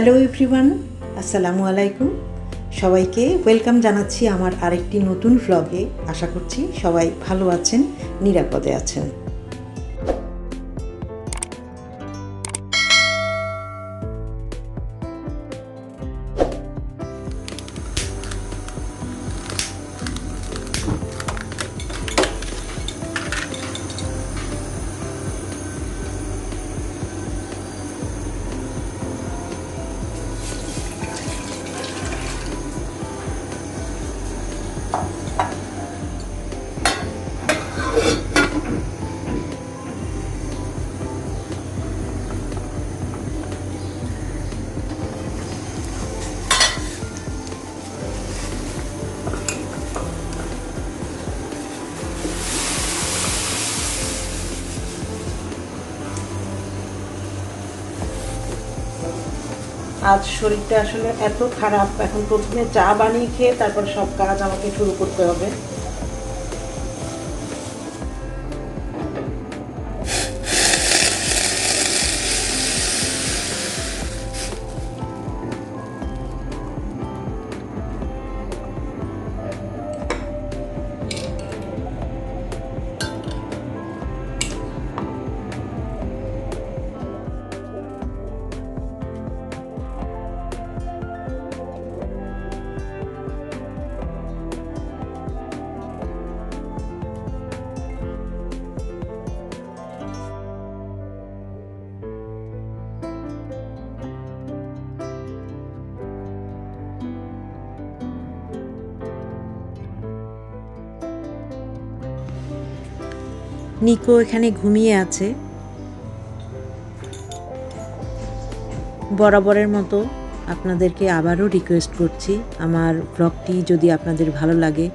Hello everyone আসসালামু আলাইকুম সবাইকে ওয়েলকাম জানাচ্ছি আমার আরেকটি নতুন ভ্লগে আশা করছি সবাই ভালো আছেন, নিরাপদে আছেন। আজ শরীরটা আসলে এত খারাপ। এখন প্রথমে চা বানিয়ে খেয়ে তারপর সব কাজ আমাকে শুরু করতে হবে। নিকো এখানে ঘুমিয়ে আছে। বরাবরের মতো আপনাদেরকে আবারও রিকোয়েস্ট করছি। আমার ব্লগটি যদি আপনাদের ভালো লাগে,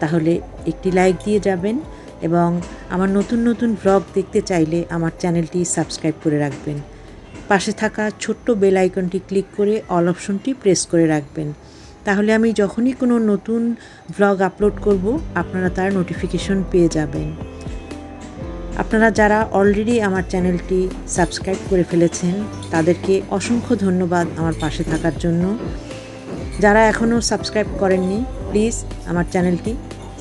তাহলে একটি লাইক দিয়ে যাবেন এবং আমার নতুন নতুন ব্লগ দেখতে চাইলে আমার চ্যানেলটি সাবস্ক্রাইব করে রাখবেন। পাশে থাকা ছোট্ট বেল আইকনটি ক্লিক করে অল অপশনটি প্রেস করে রাখবেন। তাহলে আমি যখনই কোনো নতুন ব্লগ আপলোড করব, আপনারা তার নোটিফিকেশন পেয়ে যাবেন। আপনারা যারা অলরেডি আমার চ্যানেলটি সাবস্ক্রাইব করে ফেলেছেন, তাদেরকে অসংখ্য ধন্যবাদ আমার পাশে থাকার জন্য। যারা এখনও সাবস্ক্রাইব করেননি প্লিজ আমার চ্যানেলটি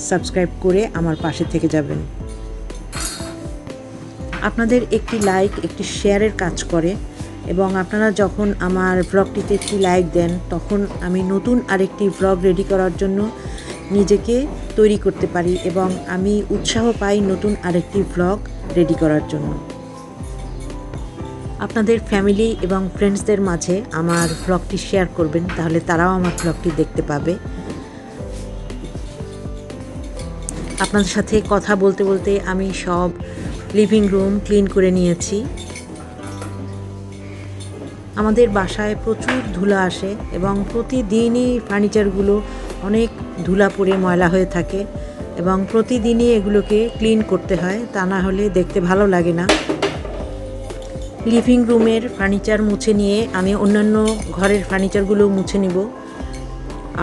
সাবস্ক্রাইব করে আমার পাশে থেকে যাবেন। আপনাদের একটি লাইক একটি শেয়ারের কাজ করে এবং আপনারা যখন আমার ব্লগটিতে একটি লাইক দেন, তখন আমি নতুন আরেকটি ব্লগ রেডি করার জন্য নিজেকে তৈরি করতে পারি এবং আমি উৎসাহ পাই নতুন আরেকটি ব্লগ রেডি করার জন্য। আপনাদের ফ্যামিলি এবং ফ্রেন্ডসদের মাঝে আমার ব্লগটি শেয়ার করবেন, তাহলে তারাও আমার ব্লগটি দেখতে পাবে। আপনাদের সাথে কথা বলতে বলতে আমি সব লিভিং রুম ক্লিন করে নিয়েছি। আমাদের বাসায় প্রচুর ধুলা আসে এবং প্রতিদিনই ফার্নিচারগুলো অনেক ধুলা পড়ে ময়লা হয়ে থাকে এবং প্রতিদিনই এগুলোকে ক্লিন করতে হয়, তা না হলে দেখতে ভালো লাগে না। লিভিং রুমের ফার্নিচার মুছে নিয়ে আমি অন্যান্য ঘরের ফার্নিচারগুলো মুছে নিব।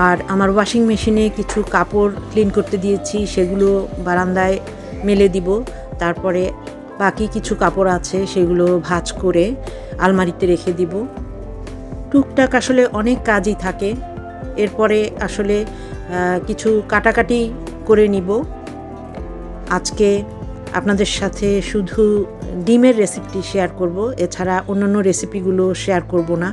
আর আমার ওয়াশিং মেশিনে কিছু কাপড় ক্লিন করতে দিয়েছি, সেগুলো বারান্দায় মেলে দিব। তারপরে বাকি কিছু কাপড় আছে, সেগুলো ভাজ করে আলমারিতে রেখে দিব। টুকটাক আসলে অনেক কাজই থাকে। এরপরে আসলে কিছু কাটাকাটি করে নিব। আজকে আপনাদের সাথে শুধু ডিমের রেসিপিটি শেয়ার করব, এছাড়া অন্যান্য রেসিপিগুলো শেয়ার করব না।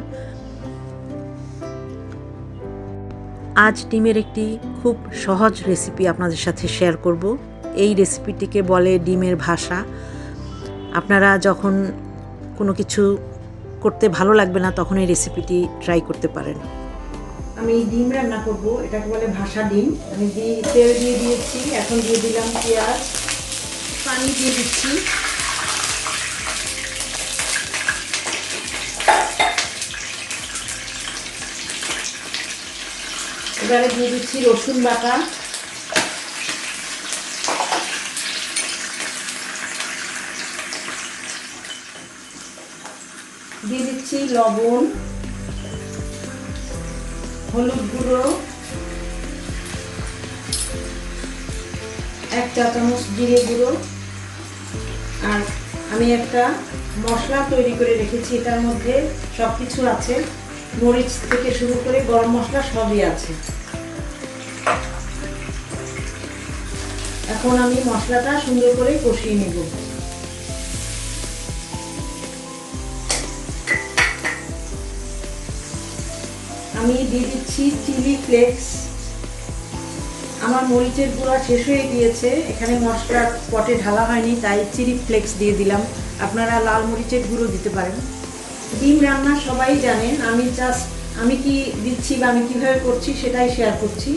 আজ ডিমের একটি খুব সহজ রেসিপি আপনাদের সাথে শেয়ার করব। এই রেসিপিটিকে বলে ডিমের ভাষা। আপনারা যখন কোনো কিছু করতে ভালো লাগবে না, তখন এই রেসিপিটি ট্রাই করতে পারেন। আমি ডিম রান্না করব, এটাকে বলে ভাষা ডিম। আমি তেল দিয়ে দিয়েছি, এখন দিয়ে দিলাম পেঁয়াজ। পানি দিয়ে দিচ্ছি। এবারে দিয়ে দিচ্ছি রসুন বাটা। দিয়ে দিচ্ছি লবণ, হলুদ গুঁড়ো, এক চা চামচ জিরে গুঁড়ো, আর আমি একটা মশলা তৈরি করে রেখেছি, এটার মধ্যে সব কিছু আছে। মরিচ থেকে শুরু করে গরম মশলা সবই আছে। এখন আমি মশলাটা সুন্দর করে কষিয়ে নেব। আমি দিয়ে দিচ্ছি চিলি ফ্লেক্স। আমার মরিচের গুঁড়া শেষ হয়ে গিয়েছে। এখানে মশলা পটে ঢালা হয়নি, তাই চিলি ফ্লেক্স দিয়ে দিলাম। আপনারা লাল মরিচের গুঁড়ো দিতে পারেন। ডিম রান্না সবাই জানেন, আমি জাস্ট আমি কি দিচ্ছি বা আমি কীভাবে করছি সেটাই শেয়ার করছি।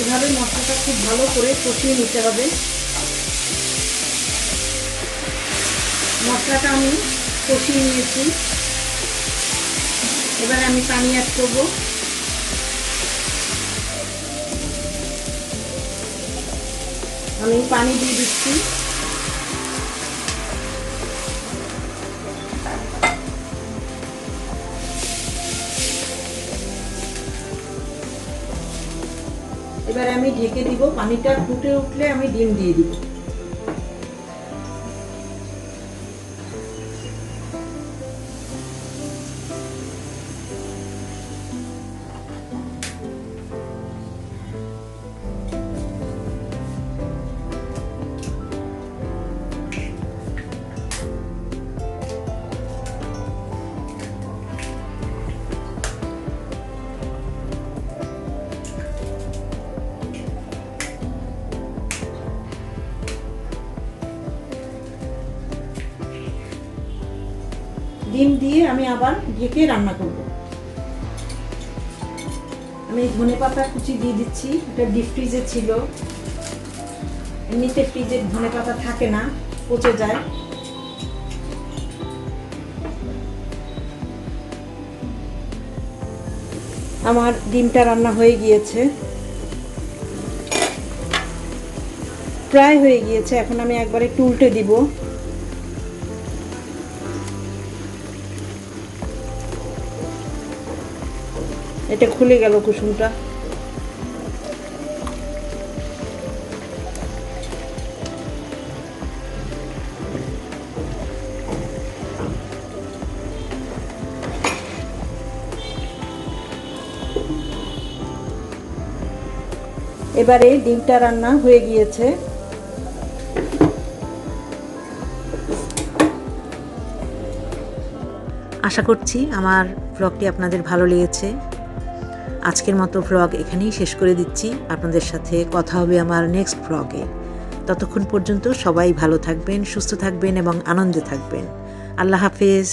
এভাবে মশলাটা খুব ভালো করে কষিয়ে নিতে হবে। মশলাটা আমি কষিয়ে নিয়েছি। এবার আমি পানি অ্যাড করব। আমি পানি দিয়ে দিচ্ছি। আমি ঢেকে দিব পানিটা ফুটে উঠলে আমি ডিম দিয়ে দিব। ডিম দিয়ে আমি আবার ঢেকে রান্না করব। আমি ধনে পাতা কুচি দিয়ে দিচ্ছি, এটা ডিপ ফ্রিজে ছিল। এমনিতে ফ্রিজে ধনে পাতা থাকে না, পচে যায়। আমার ডিমটা রান্না হয়ে গিয়েছে। প্রায় হয়ে গিয়েছে, এখন আমি একবার একটু উল্টে দিব। এটা খুলে গেল কুসুমটা। এবারে ডিমটা রান্না হয়ে গিয়েছে। আশা করছি আমার ব্লগটি আপনাদের ভালো লেগেছে। আজকের মতো ভ্লগ এখানেই শেষ করে দিচ্ছি। আপনাদের সাথে কথা হবে আমার নেক্সট ভ্লগে ততক্ষণ পর্যন্ত সবাই ভালো থাকবেন, সুস্থ থাকবেন এবং আনন্দে থাকবেন। আল্লাহ হাফেজ।